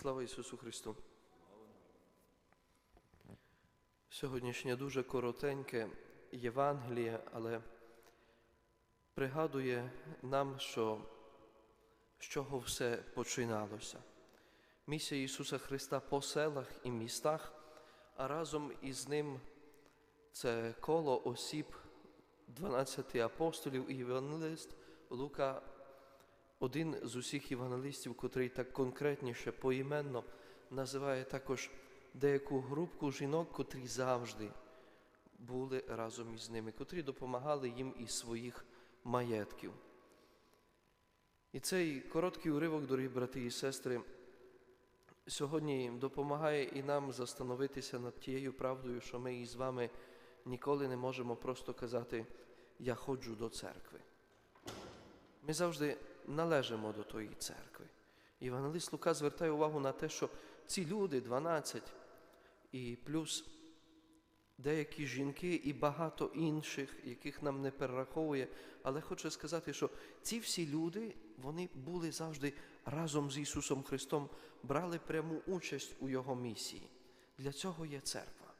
Слава Ісусу Христу! Сьогоднішнє дуже коротеньке Євангеліє, але пригадує нам, що з чого все починалося. Місія Ісуса Христа по селах і містах, а разом із ним це коло осіб 12 апостолів і євангелист Лука один з усіх євангелистів, котрий так конкретніше поіменно називає також деяку групку жінок, котрі завжди були разом із ними, котрі допомагали їм із своїх маєтків. І цей короткий уривок, дорогі брати і сестри, сьогодні допомагає і нам застановитися над тією правдою, що ми із вами ніколи не можемо просто казати Я ходжу до церкви. Ми завжди належимо до тої церкви. Євангелист Лука звертає увагу на те, що ці люди, 12, і плюс деякі жінки і багато інших, яких нам не перераховує, але хочу сказати, що ці всі люди, вони були завжди разом з Ісусом Христом, брали пряму участь у Його місії. Для цього є церква.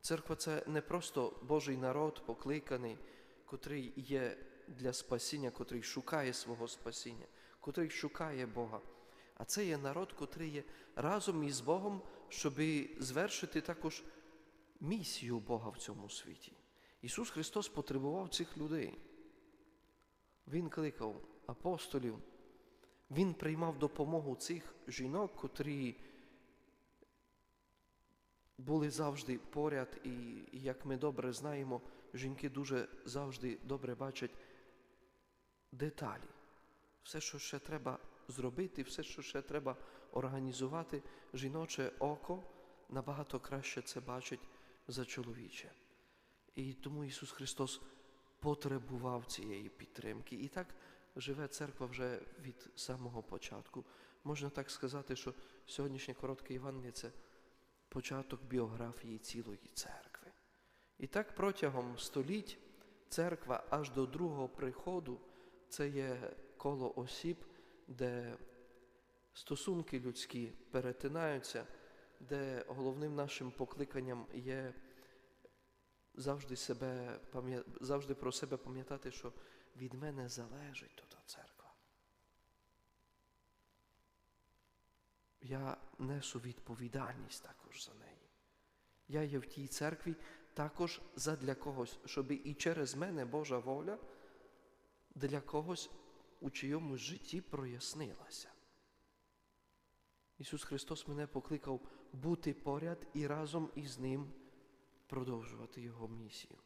Церква це не просто Божий народ, покликаний, котрий є для спасіння, котрий шукає свого спасіння, котрий шукає Бога. А це є народ, котрий є разом із Богом, щоб звершити також місію Бога в цьому світі. Ісус Христос потребував цих людей. Він кликав апостолів, Він приймав допомогу цих жінок, котрі були завжди поряд, і, як ми добре знаємо, жінки дуже завжди добре бачать деталі. Все, що ще треба зробити, все, що ще треба організувати, жіноче око набагато краще це бачить за чоловіче. І тому Ісус Христос потребував цієї підтримки. І так живе церква вже від самого початку. Можна так сказати, що сьогоднішнє коротке Євангеліє – це початок біографії цілої церкви. І так протягом століть церква аж до другого приходу це є коло осіб, де стосунки людські перетинаються, де головним нашим покликанням є завжди, себе, завжди про себе пам'ятати, що від мене залежить тут церква. Я несу відповідальність також за неї. Я є в тій церкві також задля когось, щоб і через мене Божа воля для когось у чийомусь житті прояснилася. Ісус Христос мене покликав бути поряд і разом із Ним продовжувати Його місію.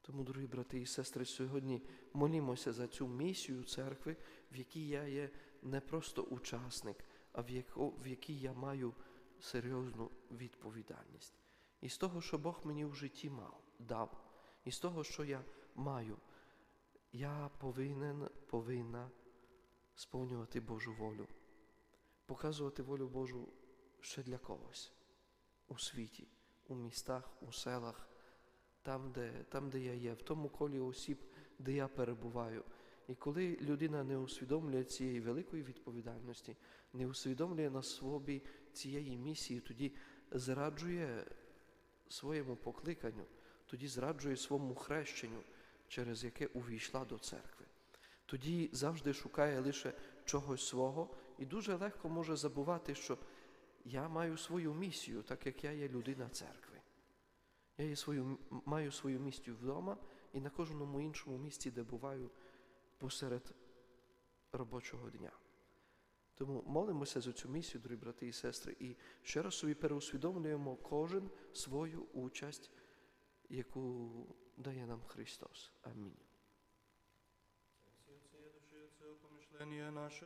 Тому, дорогі брати і сестри, сьогодні молімося за цю місію церкви, в якій я є не просто учасник, а в, яко, в якій я маю серйозну відповідальність. І з того, що Бог мені в житті мав, дав, і з того, що я маю, я повинен, повинна сповнювати Божу волю, показувати волю Божу ще для когось у світі, у містах, у селах, там, де, там, де я є, в тому колі осіб, де я перебуваю. І коли людина не усвідомлює цієї великої відповідальності, не усвідомлює на собі цієї місії, тоді зраджує своєму покликанню, тоді зраджує своєму хрещенню, через яке увійшла до церкви. Тоді завжди шукає лише чогось свого і дуже легко може забувати, що я маю свою місію, так як я є людина церкви. Я є свою, маю свою місію вдома і на кожному іншому місці, де буваю посеред робочого дня. Тому молимося за цю місію, дорогі брати і сестри, і ще раз собі переусвідомлюємо кожен свою участь, яку дає нам Христос. Амінь. Помишлення наше.